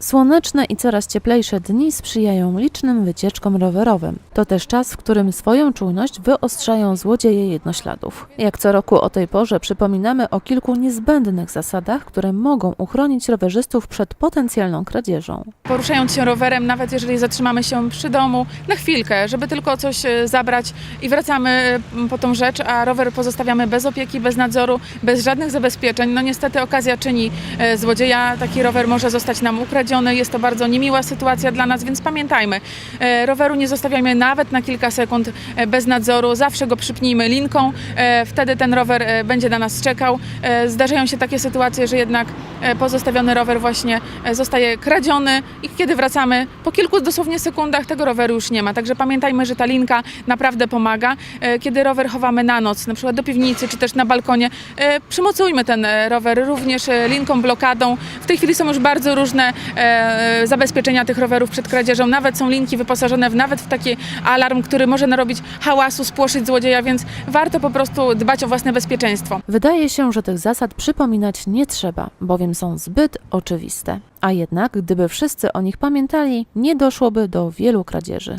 Słoneczne i coraz cieplejsze dni sprzyjają licznym wycieczkom rowerowym. To też czas, w którym swoją czujność wyostrzają złodzieje jednośladów. Jak co roku o tej porze przypominamy o kilku niezbędnych zasadach, które mogą uchronić rowerzystów przed potencjalną kradzieżą. poruszając się rowerem, nawet jeżeli zatrzymamy się przy domu na chwilkę, żeby tylko coś e, zabrać i wracamy e, po tą rzecz, a rower pozostawiamy bez opieki, bez nadzoru, bez żadnych zabezpieczeń. No niestety okazja czyni e, złodzieja, taki rower może zostać nam ukradziony, jest to bardzo niemiła sytuacja dla nas, więc pamiętajmy, e, roweru nie zostawiajmy nawet na kilka sekund e, bez nadzoru, zawsze go przypnijmy linką, e, wtedy ten rower będzie na nas czekał. Zdarzają się takie sytuacje, że jednak pozostawiony rower właśnie zostaje kradziony i kiedy wracamy, po kilku dosłownie sekundach tego roweru już nie ma. Także pamiętajmy, że ta linka naprawdę pomaga. Kiedy rower chowamy na noc, na przykład do piwnicy czy też na balkonie, przymocujmy ten rower również linką, blokadą. W tej chwili są już bardzo różne e, zabezpieczenia tych rowerów przed kradzieżą. Nawet są linki wyposażone w, nawet w taki alarm, który może narobić hałasu, spłoszyć złodzieja, więc warto po prostu dbać o własne bezpieczeństwo. Wydaje się, że tych zasad przypominać nie trzeba, bowiem są zbyt oczywiste. A jednak, gdyby wszyscy o nich pamiętali, nie doszłoby do wielu kradzieży.